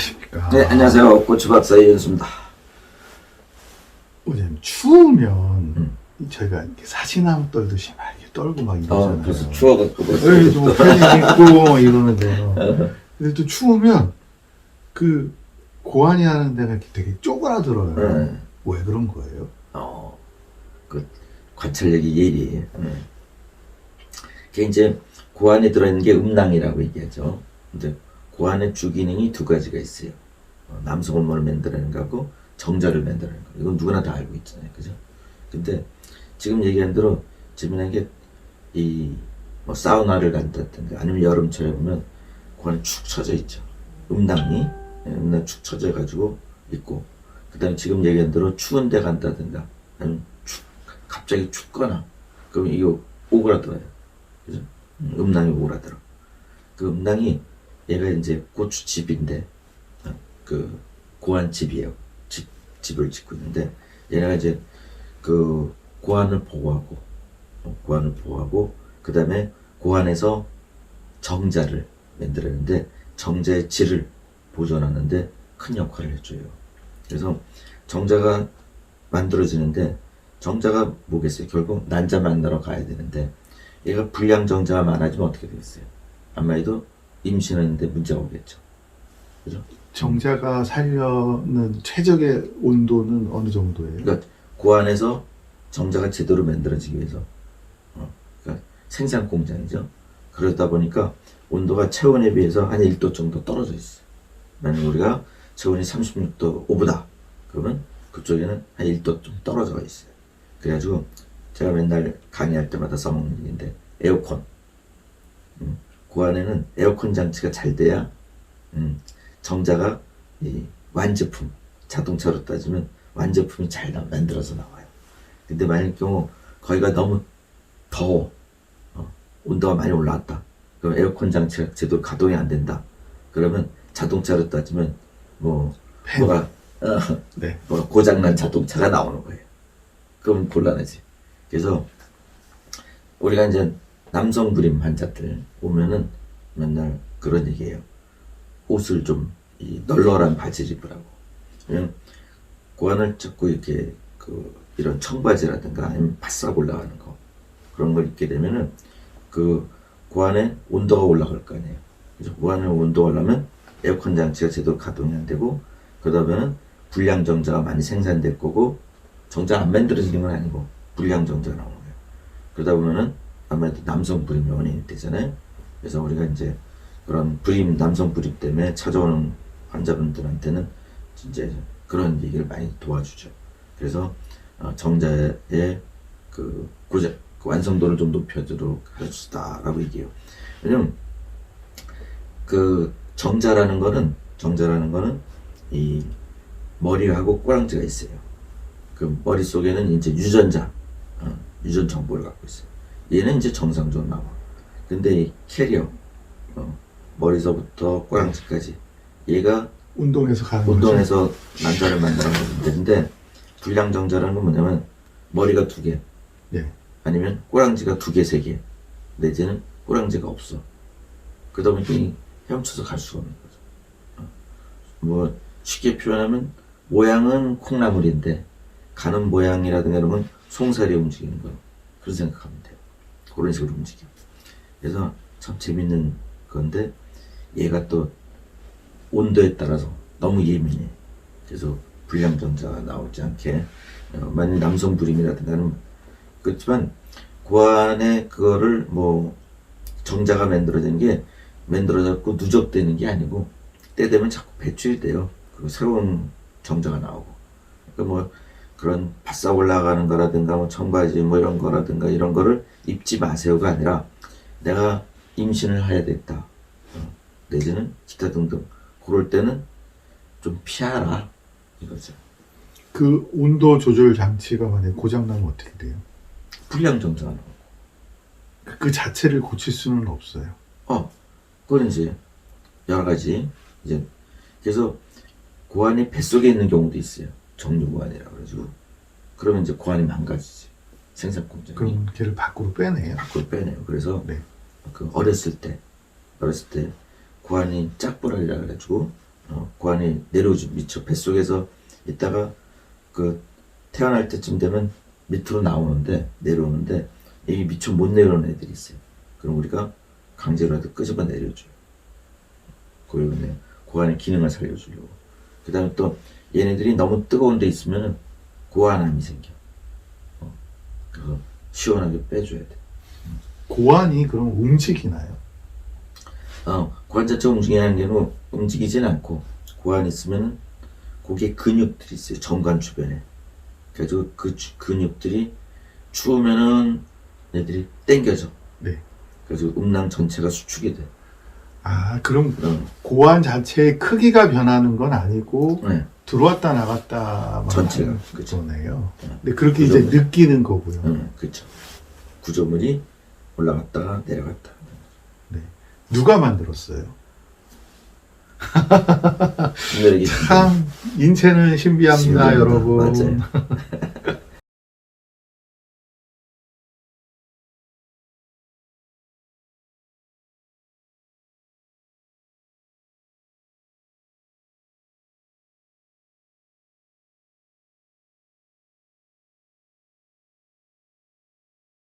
안녕하십니까. 네, 안녕하세요. 고추박사 이현수입니다. 왜냐면 추우면 음. 저희가 이렇게 사시나무 떨듯이 막 이렇게 떨고 막 아, 이러잖아요. 그래서 추워갖고 벌써. 에이, 좀 패딩 입고 막 이러는데. 근데 또 추우면 그 고안이 하는 데가 이렇게 되게 쪼그라들어요. 네. 왜 그런 거예요? 어, 그 관찰력이 예리. 음. 그게 이제 고안에 들어있는 게 음낭이라고 얘기하죠. 근데 고안의 주기능이 두 가지가 있어요. 어, 남성 호르몬을 만들어내는 거하고 정자를 만들어내는 거. 이건 누구나 다 알고 있잖아요. 그죠? 근데 지금 얘기한 대로 재미난 게 이 뭐 사우나를 간다든가 아니면 여름철에 보면 고안이 축 처져 있죠. 음낭이 예, 음낭 축 처져 가지고 있고 그다음에 지금 얘기한 대로 추운 데 간다든가 아니면 축 갑자기 춥거나 그럼 이거 오그라들어요. 그죠? 음, 음낭이 오그라들어. 그 음낭이 얘가 이제 고추집인데 어, 그 고안집이에요. 집 집을 짓고 있는데 얘네가 이제 그 고안을 보호하고 어, 고안을 보호하고 그 다음에 고안에서 정자를 만들었는데 정자의 질을 보존하는데 큰 역할을 해줘요. 그래서 정자가 만들어지는데 정자가 뭐겠어요? 결국 난자 만나러 가야 되는데 얘가 불량 정자가 많아지면 어떻게 되겠어요? 아마 해도 임신하는데 문제가 오겠죠. 그죠? 정자가 살려는 최적의 온도는 어느 정도예요? 그러니까 고안에서 정자가 제대로 만들어지기 위해서 어, 그러니까 생산 공장이죠. 그러다 보니까 온도가 체온에 비해서 한 1도 정도 떨어져 있어요. 만약 우리가 체온이 36도 오브다 그러면 그쪽에는 한 1도 좀 떨어져 있어요. 그래가지고 제가 맨날 강의할 때마다 써먹는 얘기인데 에어컨 음, 고안에는 에어컨 장치가 잘 돼야 음, 정자가 이 완제품 자동차로 따지면 완제품이 잘 나- 만들어서 나와요. 근데 만일 경우 거기가 너무 더워 어, 온도가 많이 올라왔다. 그럼 에어컨 장치가 제대로 가동이 안 된다. 그러면 자동차로 따지면 뭐 팬. 뭐가 어, 네. 뭐 고장난 자동차가 나오는 거예요. 그럼 곤란하지. 그래서 우리가 이제 남성 불임 환자들 오면은 맨날 그런 얘기예요. 옷을 좀이 널널한 바지를 입으라고. 고안을 자꾸 이렇게 그 이런 청바지라든가 아니면 바싹 올라가는 거 그런 걸 입게 되면은 그 고안에 온도가 올라갈 거 아니에요. 그래서 고안에 온도가 올라면 에어컨 장치가 제대로 가동이 안 되고 그러다면은 불량 정자가 많이 생산될 거고 정자 안 만들어지는 건 아니고 불량 정자가 나오는 거예요. 그러다 보면은 아무래도 남성 불임이 원인이 되잖아요. 그래서 우리가 이제 그런 불임 남성 불임 때문에 찾아오는 환자분들한테는 진짜 그런 얘기를 많이 도와주죠. 그래서 어, 정자의 그 고자 그 완성도를 좀 높여주도록 해주다라고 얘기해요. 왜냐면 그 정자라는 거는 정자라는 거는 이 머리하고 꼬랑지가 있어요. 그 머리 속에는 이제 유전자, 어, 유전 정보를 갖고 있어요. 얘는 이제 정상적으로 나와. 근데 이 캐리어, 어, 머리서부터 꼬랑지까지 얘가 운동해서 가는 거죠? 운동에서 난자를 만들어내는 데인데 불량 정자라는 건 뭐냐면 머리가 두 개, 예. 아니면 꼬랑지가 두 개, 세 개, 내지는 꼬랑지가 없어. 그러다 보니까 이 헤엄쳐서 갈 수가 없는 거죠. 어. 뭐 쉽게 표현하면 모양은 콩나물인데 가는 모양이라든가 이런 건 송사리 움직이는 거 그런 생각하면 돼요. 그런 식으로 움직여. 그래서 참 재밌는 건데 얘가 또 온도에 따라서 너무 예민해. 그래서 불량정자가 나오지 않게 어, 만약 남성 불임이라든가는 그렇지만 고안에 그거를 뭐 정자가 만들어지는 게 만들어졌고 누적되는 게 아니고 때 되면 자꾸 배출이 돼요. 그 새로운 정자가 나오고. 그러니까 뭐 그런 바싹 올라가는 거라든가 뭐 청바지 뭐 이런 거라든가 이런 거를 입지 마세요가 아니라 내가 임신을 해야 됐다. 어, 내지는 기타 등등. 그럴 때는 좀 피하라. 이거죠. 그 온도 조절 장치가 만약에 고장 나면 어떻게 돼요? 불량 정자가 나오고. 그- 그 자체를 고칠 수는 없어요. 어, 그건 이제 여러 가지 이제 그래서 고환이 뱃속에 있는 경우도 있어요. 정류고환이라 그래가지고 그러면 이제 고환이 망가지지 생산 공장이 그럼 걔를 밖으로 빼내요. 밖으로 빼내요. 그래서 네. 그 어렸을 때 어렸을 때 고환이 짝불알이라 그래가지고 어, 고환이 내려오지 미쳐 뱃속에서 있다가 그 태어날 때쯤 되면 밑으로 나오는데 내려오는데 이게 미처 못 내려오는 애들이 있어요. 그럼 우리가 강제로라도 끄집어 내려줘요. 그러면 고환의 기능을 살려주려고. 그 다음에 또 얘네들이 너무 뜨거운 데 있으면 고환암이 생겨. 어, 그거 시원하게 빼줘야 돼. 고환이 그럼 움직이나요? 어, 자체가 움직이는 게 아니라 움직이진 않고 고환 있으면 거기에 근육들이 있어요. 정관 주변에. 그래가지고 그 주- 근육들이 추우면은 애들이 땡겨져. 네. 그래서 음낭 전체가 수축이 돼. 아, 그럼 어, 고환 자체의 크기가 변하는 건 아니고 네. 들어왔다 나갔다만 전체가, 하는 그쵸. 거네요. 네. 근데 그렇게 이제 구조물. 느끼는 거고요. 응, 그쵸. 구조물이 올라갔다가 내려갔다. 누가 만들었어요? 참 인체는 신비합니다, 신기합니다. 여러분. 맞아요.